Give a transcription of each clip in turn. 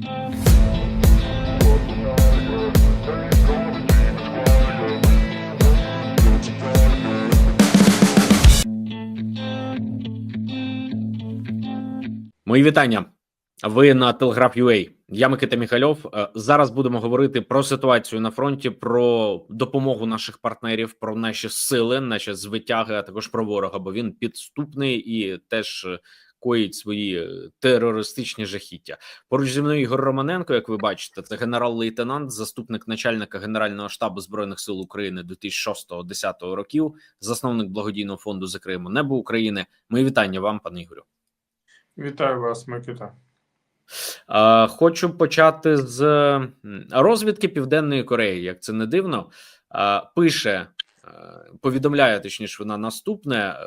Мої вітання. Ви на Telegraph.ua. Я Микита Міхальов. Е, Зараз будемо говорити про ситуацію на фронті, про допомогу наших партнерів, про наші сили, наші звитяги, а також про ворога, бо він підступний і теж е, коїть свої е, терористичні жахіття. Поруч зі мною Ігор Романенко, як ви бачите, це генерал-лейтенант, заступник начальника Генерального штабу збройних сил України 2006-2010 років, засновник благодійного фонду «Закриємо небо України. Мої вітання вам, пане Ігорю. Вітаю вас, Микита. Хочу почати з розвідки Південної Кореї. Як це не дивно, пише, е, повідомляє точніше, вона наступне: е,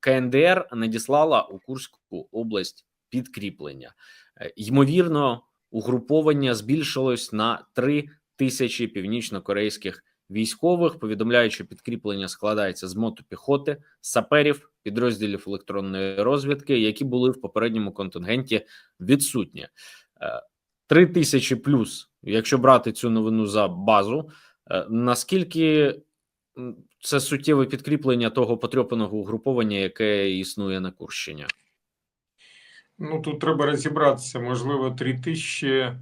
КНДР надіслала у Курську область підкріплення. Е, Ймовірно, угруповання збільшилось на 3 тисячі північно-корейських військових. Повідомляють, що підкріплення складається з мотопіхоти, саперів, підрозділів електронної розвідки, які були в попередньому контингенті відсутні. Е, Три тисячі плюс, якщо брати цю новину за базу, е, наскільки це суттєве підкріплення того потрьопаного угруповання, яке існує на Курщині? Ну тут треба розібратися. Можливо, 3000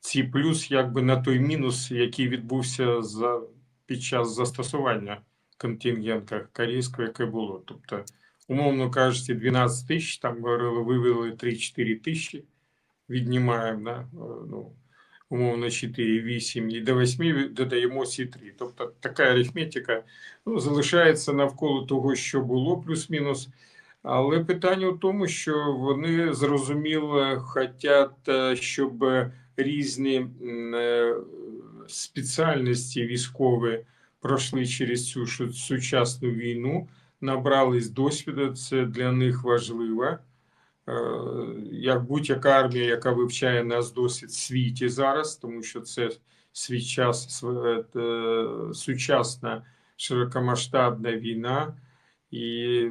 ці плюс, якби на той мінус, який відбувся за під час застосування контингента корейського, яке було. Тобто, умовно кажучи, 12 тисяч, там говорили, вивели 3-4 тисячі, віднімаємо, да? е, ну, умовно 4, 8 і до 8 додаємо ці 3. Тобто така арифметика ну, залишається навколо того, що було, плюс-мінус. Але питання в тому, що вони зрозуміло хочуть, е, щоб різні е, спеціальності військові пройшли через цю сучасну війну, набрались досвіду. Це для них важливо. Е, Як будь-яка армія, яка вивчає нас в світі зараз, тому що це свій час е, сучасна широкомасштабна війна і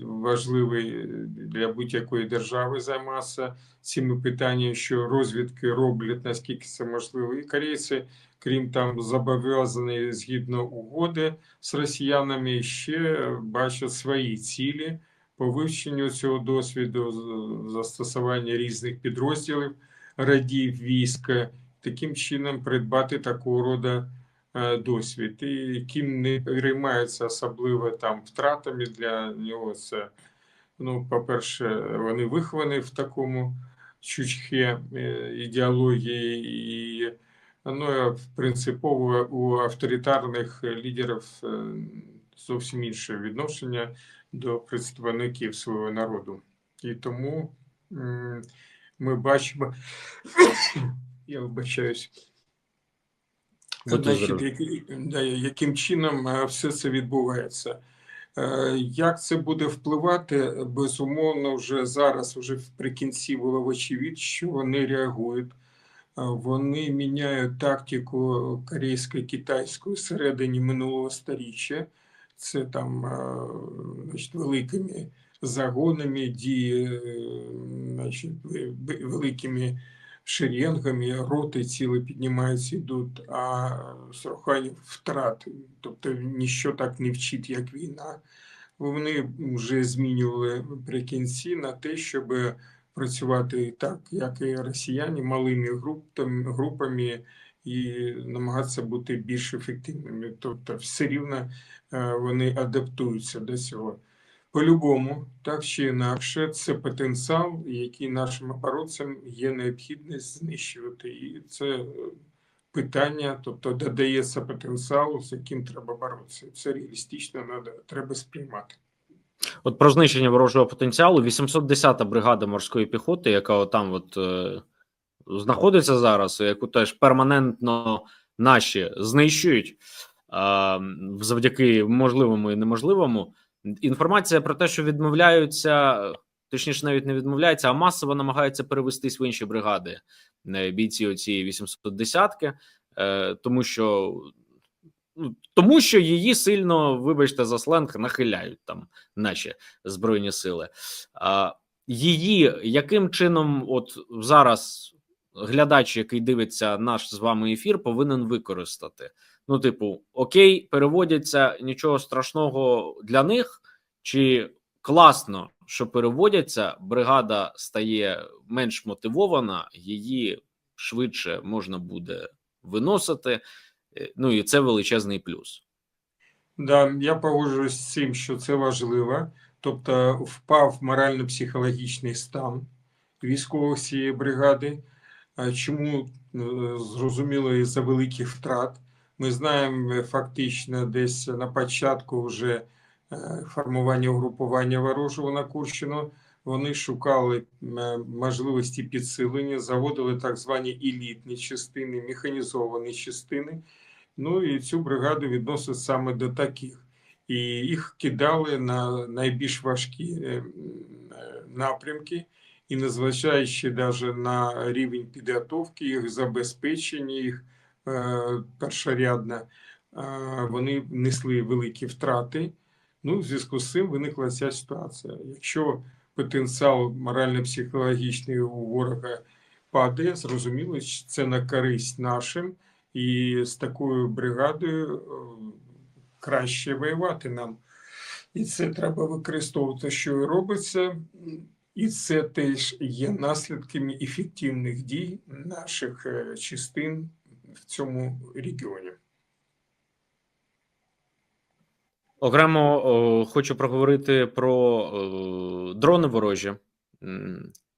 важливий для будь-якої держави займатися цими питаннями, що розвідки роблять наскільки це можливо. І корейці, крім там зобов'язані згідно угоди з росіянами, ще бачать свої цілі по вивченню цього досвіду, застосування різних підрозділів радів війська, таким чином придбати такого роду е, досвід, і яким не переймаються особливо там втратами для нього. Це ну, по-перше, вони виховані в такому чучхе е, ідеології, і ну, принципово у авторитарних лідерів е, зовсім інше відношення до представників свого народу. І тому ми бачимо, я вибачаюсь. Значить, яким чином е, все це відбувається? Е, Як це буде впливати? Безумовно, вже зараз, вже вприкінці було вочевидь, що вони реагують. Е, Вони міняють тактику корейсько-китайської середині минулого сторіччя. Це там е, значить, великими загонами, дії, е, значить, великими шеренгами, роти ціли піднімаються, йдуть, а рахуванням втрат. Тобто ніщо так не вчить, як війна. Вони вже змінювали при кінці на те, щоб працювати так, як і росіяни, малими групами, групами і намагатися бути більш ефективними. Тобто, все рівно е, вони адаптуються до цього. По-любому, так чи інакше, це потенціал, який нашим оборонцям є необхідність знищувати. І це е, питання, тобто додається потенціалу, з яким треба боротися. Це реалістично треба сприймати. От про знищення ворожого потенціалу 810-та бригада морської піхоти, яка отам от е, знаходиться зараз, яку теж перманентно наші знищують завдяки можливому і неможливому. Інформація про те, що відмовляються, точніше, навіть не відмовляються, а масово намагаються перевестись в інші бригади е, бійці оцієї 810-ки, е, тому що. ну, Тому що її сильно, вибачте, за сленг нахиляють там наші збройні сили. А, її яким чином, от зараз глядач, який дивиться наш з вами ефір, повинен використати. Ну, типу, окей, переводяться нічого страшного для них, чи класно, що переводяться, бригада стає менш мотивована, її швидше можна буде виносити. Е, Ну і це величезний плюс. Да, я погоджуюсь з цим, що це важливо. Тобто впав морально-психологічний стан військових цієї бригади. Чому е, зрозуміло із-за великих втрат? Ми знаємо е, фактично десь на початку вже е, формування угрупування ворожого на Курщину. Вони шукали можливості підсилення, заводили так звані елітні частини, механізовані частини. Ну і цю бригаду відносять саме до таких. І їх кидали на найбільш важкі напрямки, і незважаючи навіть на рівень підготовки, їх забезпечення, їх е, першорядне, е, вони несли великі втрати. Ну, в зв'язку з цим виникла ця ситуація. Якщо потенціал морально-психологічний у ворога падає, зрозуміло, що це на користь нашим. І з такою бригадою е, краще воювати нам. І це треба використовувати, що і робиться. І це теж є наслідками ефективних дій наших е, частин в цьому регіоні. Окремо хочу проговорити про дрони ворожі.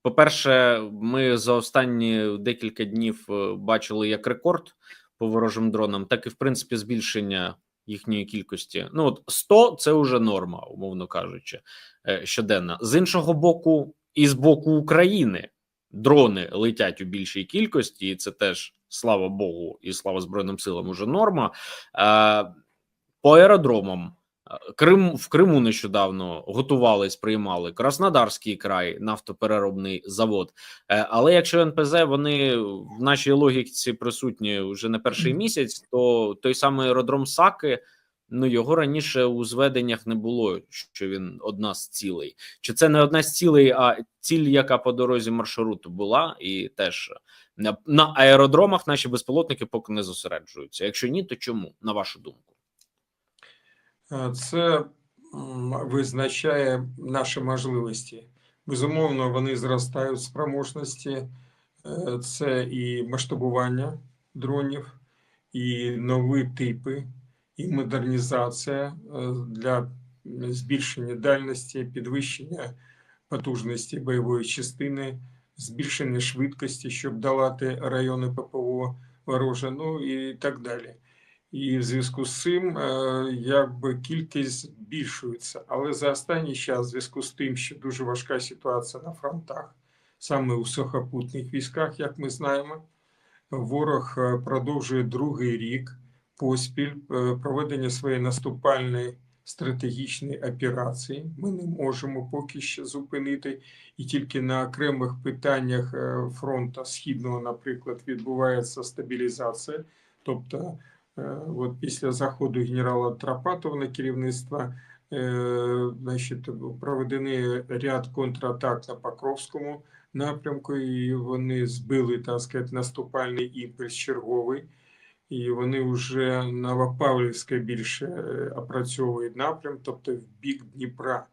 По-перше, ми за останні декілька днів е, бачили як рекорд по ворожим дронам, так і в принципі збільшення їхньої кількості. Ну от 100 – це вже норма, умовно кажучи, щоденна. щоденно. З іншого боку, і з боку України дрони летять у більшій кількості, і це теж слава Богу, і слава Збройним силам уже норма. Е, По аеродромам Е, Крим в Криму нещодавно готувались, приймали Краснодарський край, нафтопереробний завод. Е, Але якщо НПЗ вони в нашій логіці присутні вже не перший місяць, то той самий аеродром Саки. Ну його раніше у зведеннях не було, що він одна з цілей. Чи це не одна з цілей, а ціль, яка по дорозі маршруту була, і теж на, на аеродромах наші безпілотники поки не зосереджуються. Якщо ні, то чому на вашу думку? Е, Це визначає наші можливості. Безумовно, вони зростають спроможності. Е, Це і масштабування дронів, і нові типи, і модернізація е, для збільшення дальності, підвищення потужності бойової частини, збільшення швидкості, щоб долати райони ППО вороже, ну і так далі. І в зв'язку з цим е, якби кількість збільшується. Але за останній час, в зв'язку з тим, що дуже важка ситуація на фронтах, саме у сухопутних військах, як ми знаємо, ворог е, продовжує другий рік поспіль е, проведення своєї наступальної стратегічної операції. Ми не можемо поки що зупинити, і тільки на окремих питаннях фронту східного, наприклад, відбувається стабілізація. Тобто От після заходу генерала Трапатова на керівництво е, значить, проведений ряд контратак на Покровському напрямку, і вони збили так сказати, наступальний імпульс черговий. І вони вже Новопавлівське більше е, опрацьовують напрям, тобто в бік Дніпра.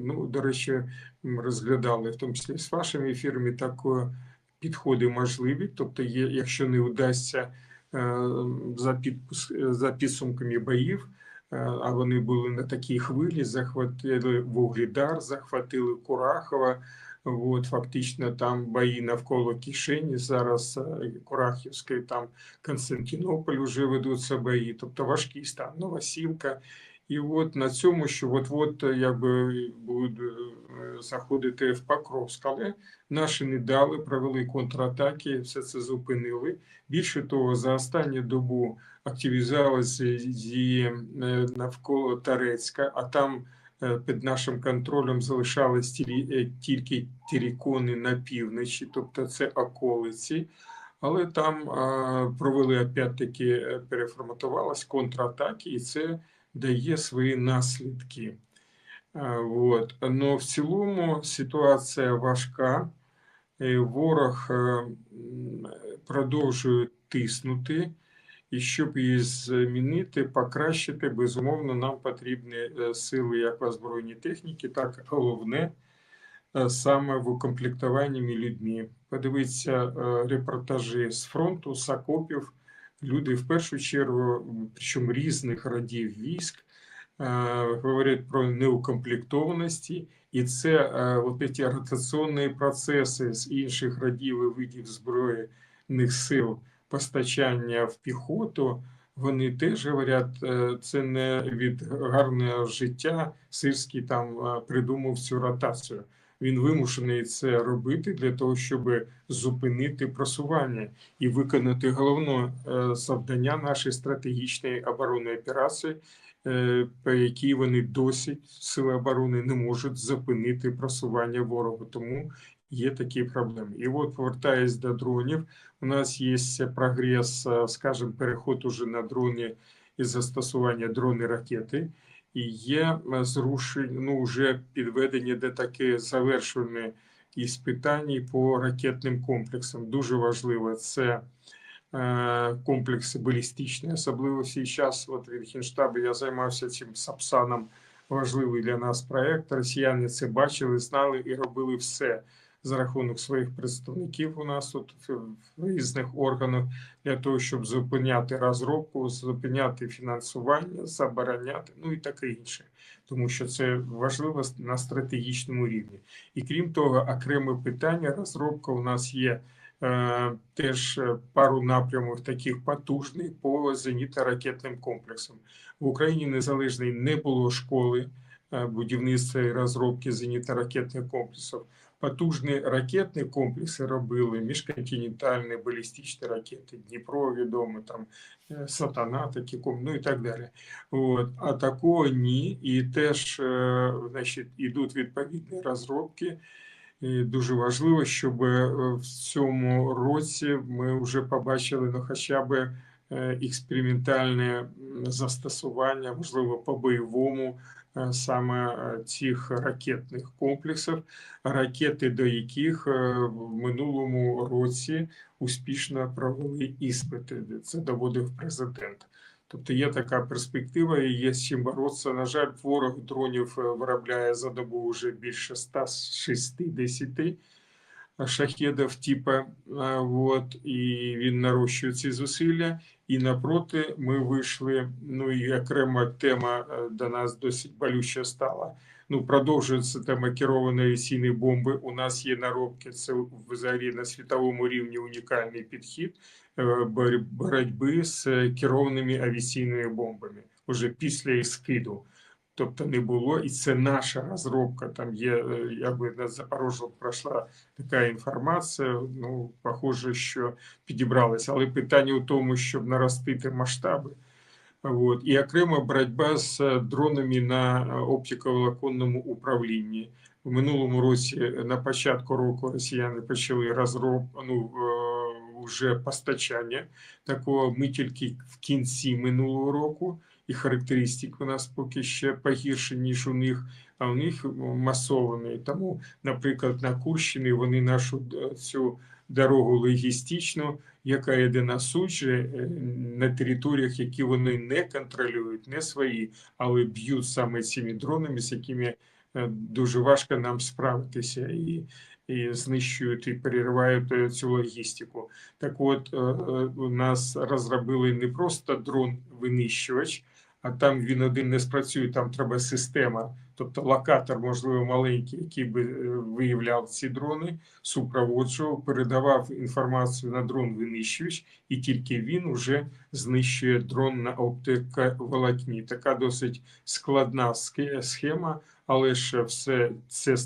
Ну, до речі, розглядали в тому числі з вашими ефірами такі підходи можливі. Тобто, є, якщо не вдасться е, за, підпис, за підсумками боїв, е, а вони були на такій хвилі, захватили Вугледар, захватили Курахова. От, фактично там бої навколо кишені. Зараз е, Курахівський, там Константинополь вже ведуться бої, тобто важкий стан, Новосілка. І от на цьому, що от-от е, якби будуть е, заходити в Покровськ, але наші не дали, провели контратаки, все це зупинили. Більше того, за останню добу активізувалися дії е, навколо Тарецька, а там під нашим контролем залишались тільки тірікони на півночі, тобто це околиці. Але там провели опять-таки, е, переформатувалась контратаки, і це дає свої наслідки. А, Вот. Но в цілому ситуація важка. Е, Ворог е, м, продовжують тиснути, і щоб її змінити, покращити, безумовно, нам потрібні е, сили як озброєній техніці, так головне е, саме в укомплектуванні людьми. Подивіться е, репортажі з фронту, з окопів. Люди в першу чергу, причому різних родів військ, е, говорять про неукомплектованості, і це е, от ці ротаційні процеси з інших родів і видів збройних сил постачання в піхоту. Вони теж говорять, е, це не від гарного життя. Сирський там придумав цю ротацію. Він вимушений це робити для того, щоб зупинити просування і виконати головне е, завдання нашої стратегічної оборонної операції, е, по якій вони досі сили оборони не можуть зупинити просування ворогу. Тому є такі проблеми. І от, повертаясь до дронів, у нас є прогрес, е, скажімо, переход уже на дрони і застосування дрони ракети. І є е, зрушення, ну вже підведення, де таке завершені іспитання по ракетним комплексам. Дуже важливо це е, комплекси балістичні, особливо час. От від Генштабу я займався цим Сапсаном. Важливий для нас проект. Росіяни це бачили, знали і робили все рахунок своїх представників у нас тут в різних органах для того, щоб зупиняти розробку, зупиняти фінансування, забороняти, ну і таке інше, тому що це важливо на стратегічному рівні. І крім того, окреме питання розробка у нас є. е, Теж е, пару напрямів таких потужних по зенітно-ракетним комплексам в Україні незалежної не було школи е, будівництва і розробки зенітно-ракетних комплексів потужні ракетні комплекси робили, міжконтинентальні балістичні ракети, Дніпро відомо, там е, Сатана, такі ну і так далі. От. А такого ні. І теж е, значить, ідуть відповідні розробки. І дуже важливо, щоб е, в цьому році ми вже побачили ну, хоча б експериментальне застосування, можливо, по бойовому саме е, цих ракетних комплексів, ракети, до яких е, в минулому році успішно провели іспити. Це доводив президент. Тобто є така перспектива і є з чим боротися. На жаль, ворог дронів е, виробляє за добу вже більше 160 шахедів, типа, е, от, і він нарощує ці зусилля. І напроти ми вийшли. Ну і окрема тема е, до нас досить болюча стала. Ну, продовжується тема керованої авіаційної бомби. У нас є наробки. Це взагалі на світовому рівні унікальний підхід е, боротьби з керованими авіаційними бомбами уже після їх скиду. Тобто не було, і це наша розробка. Там є, е, якби на Запорожжя пройшла така інформація. Ну, похоже, що підібралася. Але питання у тому, щоб наростити масштаби. От. І окрема боротьба з е, дронами на е, оптиковолоконному управлінні. У минулому році, на початку року, росіяни почали розробку, ну, вже постачання такого. Ми тільки в кінці минулого року, і характеристик у нас поки ще погірше, ніж у них, а у них масований. Тому, наприклад, на Курщині вони нашу е, цю дорогу логістичну, яка йде на суджі е, на територіях, які вони не контролюють, не свої, але б'ють саме цими дронами, з якими е, дуже важко нам справитися і, і знищують і переривають цю логістику. Так от у нас розробили не просто дрон-винищувач, а там він один не спрацює, там треба система, тобто локатор, можливо, маленький, який би е, виявляв ці дрони, супроводжував, передавав інформацію на дрон винищувач, і тільки він вже знищує дрон на оптиковолокні. Така досить складна схема, але ж все це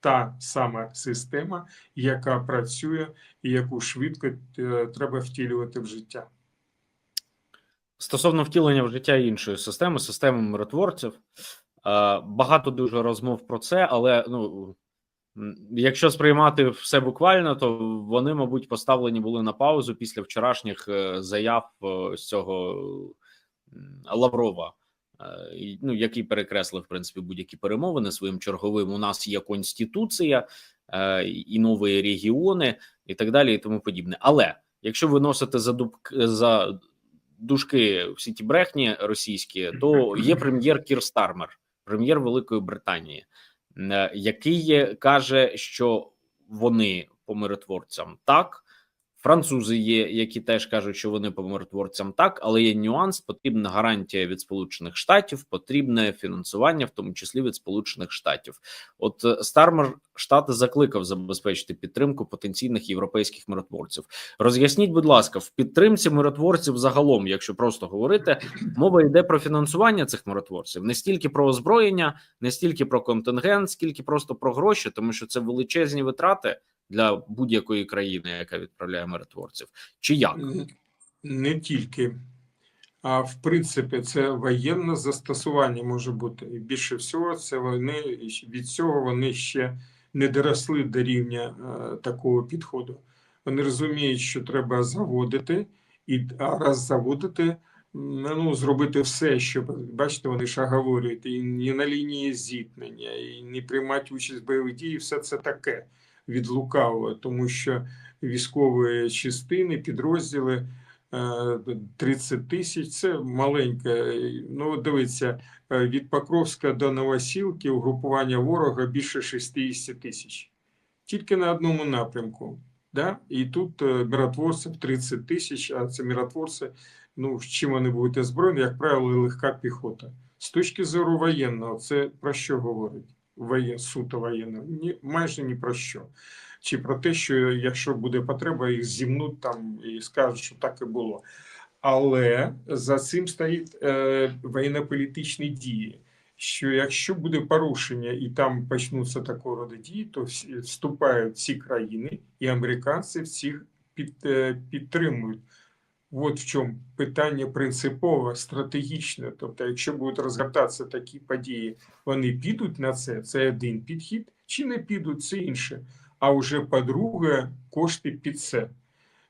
та сама система, яка працює і яку швидко е, треба втілювати в життя. Стосовно втілення в життя іншої системи, системи миротворців, е, багато дуже розмов про це, але ну якщо сприймати все буквально, то вони, мабуть, поставлені були на паузу після вчорашніх е, заяв е, з цього Лаврова, ну який перекреслив в принципі будь-які перемовини своїм черговим. У нас є конституція і нові регіони, і так далі, і тому подібне. Але Якщо ви носите за дуб за дужки всі ті брехні російські, то є прем'єр Кір Стармер, прем'єр Великої Британії, е, який каже, що вони по миротворцям так. Французи є, які теж кажуть, що вони по миротворцям так, але є нюанс. Потрібна гарантія від Сполучених Штатів, потрібне фінансування, в тому числі від Сполучених Штатів. От е, Стармер штати закликав забезпечити підтримку потенційних європейських миротворців. Роз'ясніть, будь ласка, в підтримці миротворців загалом, якщо просто говорити, мова йде про фінансування цих миротворців, не стільки про озброєння, не стільки про контингент, скільки просто про гроші, тому що це величезні витрати для будь-якої країни, яка відправляє миротворців, чи як? Не тільки, а в принципі, це воєнне застосування може бути. І більше всього, це вони від цього вони ще не доросли до рівня е, такого підходу. Вони розуміють, що треба заводити, і а раз заводити, ну, зробити все, щоб бачите, вони ж говорять, і не на лінії зіткнення, і не приймати участь в бойових дій, і все це таке від лукавого, тому що військові частини, підрозділи е, 30 тисяч це маленьке. Ну, дивіться, е, від Покровська до Новосілки угрупування ворога більше 60 тисяч. Тільки на одному напрямку. Да? І тут е, миротворців 30 тисяч, а це миротворці, ну, з чим вони будуть озброєні, як правило, легка піхота. З точки зору воєнного, це про що говорить? Воє, суто воєнного? Ні, майже ні про що. Чи про те, що якщо буде потреба, їх зімнуть там і скажуть, що так і було. Але за цим стоїть е, воєнно-політичні дії. Що якщо буде порушення і там почнуться такого роду дії, то вступають ці країни, і американці всіх під, е, підтримують. От в чому питання принципове, стратегічне. Тобто, якщо будуть розгортатися такі події, вони підуть на це, це один підхід, чи не підуть, це інше. А вже по-друге, кошти під це.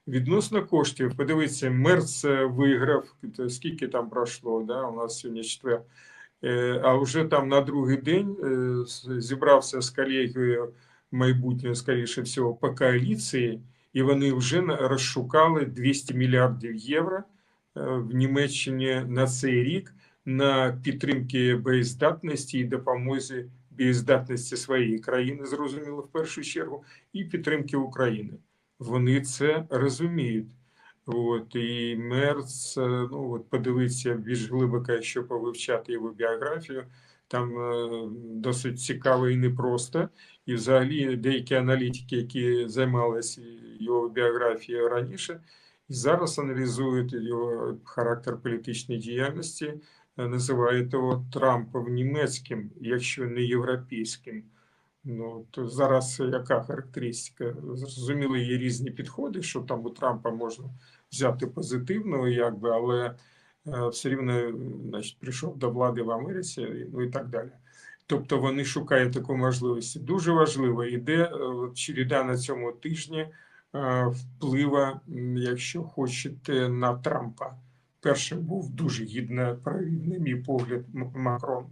Відносно коштів, подивіться, Мерц е, виграв, скільки там пройшло, да? у нас сьогодні четвер. Е, А вже там на другий день е, зібрався з колегією майбутнього, скоріше всього, по коаліції, і вони вже розшукали 200 мільярдів євро е, в Німеччині на цей рік на підтримки боєздатності і допомозі боєздатності своєї країни, зрозуміло, в першу чергу, і підтримки України. Вони це розуміють. От, і Мерц, е, ну от подивитися більш глибоко, якщо повивчати його біографію, там е, досить цікаво і непросто. І взагалі деякі аналітики, які займалися його біографією раніше, і зараз аналізують його характер політичної діяльності, е, називають його Трампом німецьким, якщо не європейським. Ну, то зараз яка характеристика? Зрозуміло, є різні підходи, що там у Трампа можна взяти позитивного, якби, але все рівно значить, прийшов до влади в Америці, ну і так далі. Тобто вони шукають таку можливість. Дуже важливо, іде е, череда на цьому тижні е, вплива, якщо хочете, на Трампа. Першим був дуже гідно провів, на мій погляд, Макрон.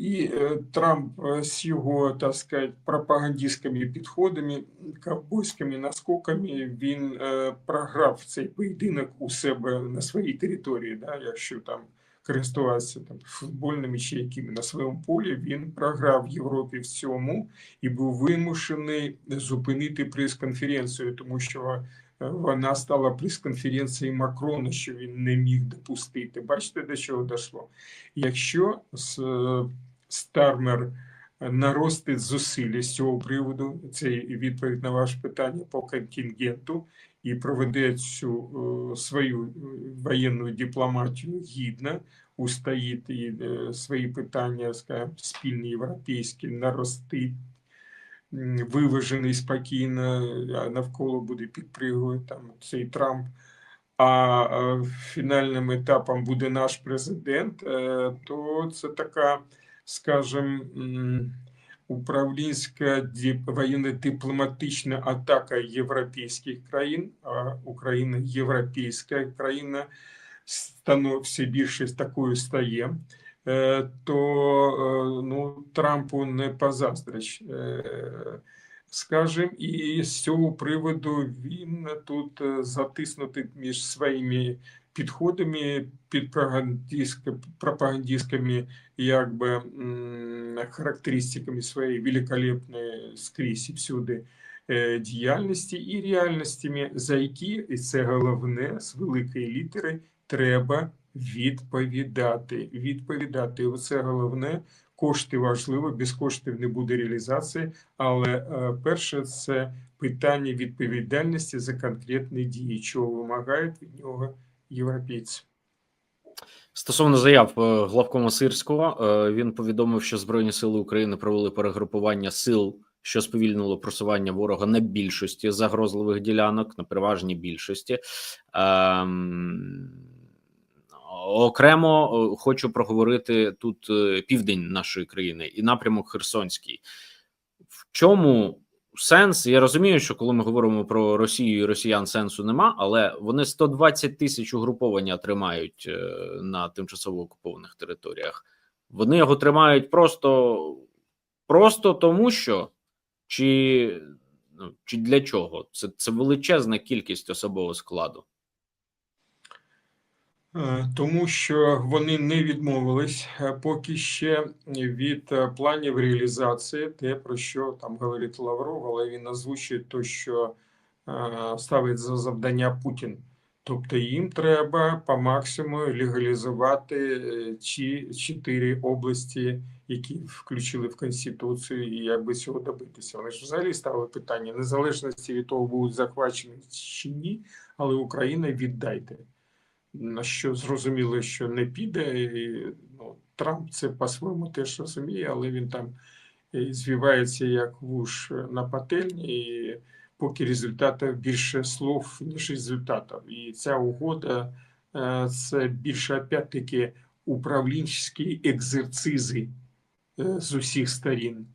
І е, Трамп е, з його, так сказати, пропагандистськими підходами, ковбойськими наскоками, він е, програв цей поєдинок у себе на своїй території. Да, якщо там користуватися там футбольними чи якими на своєму полі, він програв Європі в цьому і був вимушений зупинити прес-конференцію, тому що вона стала прес-конференцією Макрона, що він не міг допустити. Бачите, до чого дійшло? Якщо з Стармер наростить зусилля з цього приводу, це відповідь на ваше питання по контингенту, і проведе цю е, свою е, воєнну дипломатію гідно, устоїть і е, свої питання, скажімо, спільні європейські, наростить, виважений спокійно, навколо буде підпригувати там цей Трамп. А е, фінальним етапом буде наш президент, е, то це така, скажімо, м, управлінська воєнно-дипломатична атака європейських країн, а Україна європейська країна все більше такою стає. е, То е, ну, Трампу не позаздриш. Е, скажем, і з цього приводу він тут затиснутий між своїми підходами під пропагандистськими якби характеристиками своєї великолепної скрізь і всюди е, діяльності і реальностями, за які, і це головне, з великої літери, треба відповідати. Відповідати. Оце головне. Кошти важливо, без коштів не буде реалізації, але е, перше це питання відповідальності за конкретні дії, чого вимагають від нього європейці. Стосовно заяв е, главкома Сирського, е, він повідомив, що Збройні сили України провели перегрупування сил, що сповільнило просування ворога на більшості загрозливих ділянок, на переважній більшості. Ем, Окремо е, хочу проговорити тут південь нашої країни і напрямок Херсонський. В чому сенс? Я розумію, що коли ми говоримо про Росію і росіян, сенсу нема, але вони 120 тисяч угруповання тримають е, на тимчасово окупованих територіях. Вони його тримають просто, просто тому, що чи, ну, чи для чого? Це, це величезна кількість особового складу. Е, Тому що вони не відмовились е, поки ще від е, планів реалізації, те, про що там говорить Лавров, але він озвучує те, що ставить за завдання Путін. Тобто їм треба по максимуму легалізувати ці чотири області, які включили в Конституцію, і якби цього добитися. Вони ж взагалі ставили питання незалежності від того, будуть захвачені чи ні, але Україна віддайте на що зрозуміло, що не піде. І, ну, Трамп це по-своєму теж розуміє, але він там звівається як вуш на пательні, і поки результатів більше слов, ніж результатів. І ця угода е, це більше опять-таки управлінські екзерцизи е, з усіх сторін.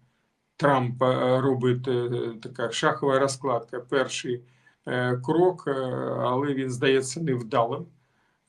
Трамп е, робить е, така шахова розкладка. Перший е, крок, е, але він здається невдалим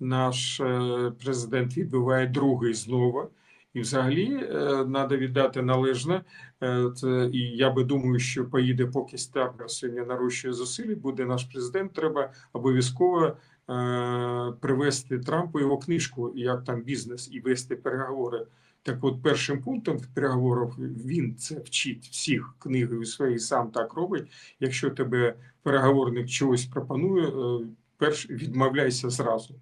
наш е, президент відбиває другий знову. І взагалі треба віддати належне. Е, Це, і я би думаю, що поїде, поки Стабер сьогодні нарощує зусиль, буде наш президент. Треба обов'язково е, привести Трампу його книжку, як там бізнес, і вести переговори. Так, от першим пунктом переговорів він це вчить всіх книгою своєї сам так робить. Якщо тебе переговорник чогось пропонує, е, перш відмовляйся зразу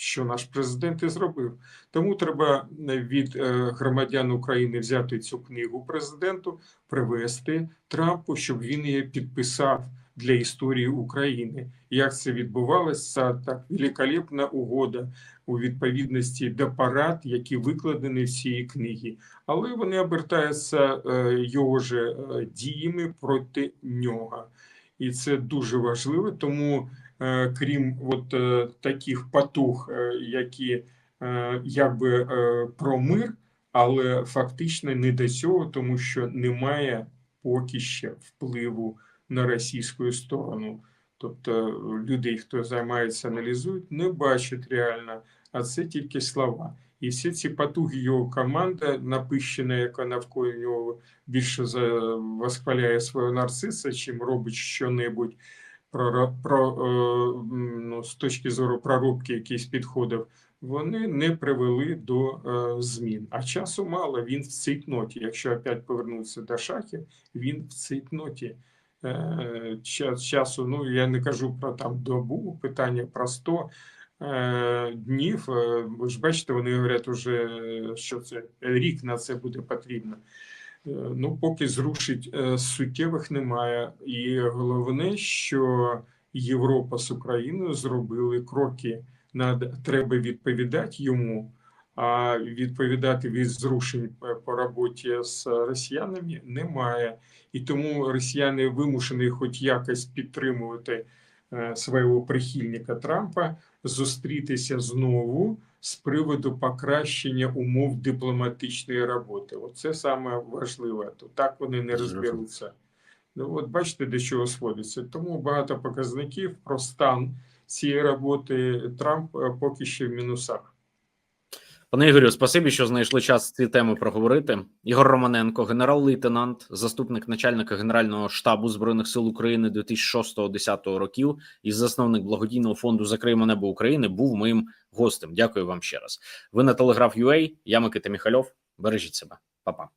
що наш президент і зробив. Тому треба від е, громадян України взяти цю книгу президенту, привести Трампу, щоб він її підписав для історії України. Як це відбувалося? Так великолепна угода у відповідності до парад, які викладені в цій книгі, але вони обертаються е, його е, діями проти нього. І це дуже важливо, тому Е, крім от е, таких потуг, е, які якби про мир, але фактично не до цього, тому що немає поки ще впливу на російську сторону. Тобто людей, хто займається, аналізують, не бачать реально, а це тільки слова. І всі ці потуги його команда, напищена, яка навколо нього більше восхваляє свого нарциса, чим робить що-небудь про, про ну, з точки зору проробки якихось підходів, вони не привели до е, змін. А часу мало, він в цейтноті. Якщо опять повернутися до шахів, він в цейтноті. Е, час, часу, ну я не кажу про там добу, питання про 100 е, днів. Ви ж бачите, вони говорять, уже, що це рік на це буде потрібно. Е, ну, поки зрушить е, суттєвих немає. І головне, що Європа з Україною зробили кроки. Над треба відповідати йому, а відповідати від зрушень по роботі з росіянами немає. І тому росіяни вимушені, хоч якось підтримувати е, свого прихильника Трампа, зустрітися знову з приводу покращення умов дипломатичної роботи. Оце саме важливе. То так вони не розберуться. Ну, от бачите, до чого сходиться. Тому багато показників про стан цієї роботи Трамп е, поки що в мінусах. Пане Ігорю, спасибі, що знайшли час ці теми проговорити. Ігор Романенко, генерал-лейтенант, заступник начальника Генерального штабу збройних сил України 2006-2010 років і засновник благодійного фонду Закриємо небо України, був моїм гостем. Дякую вам ще раз. Ви на телеграф телеграф.ua, Я Микита Міхальов. Бережіть себе, Па-па.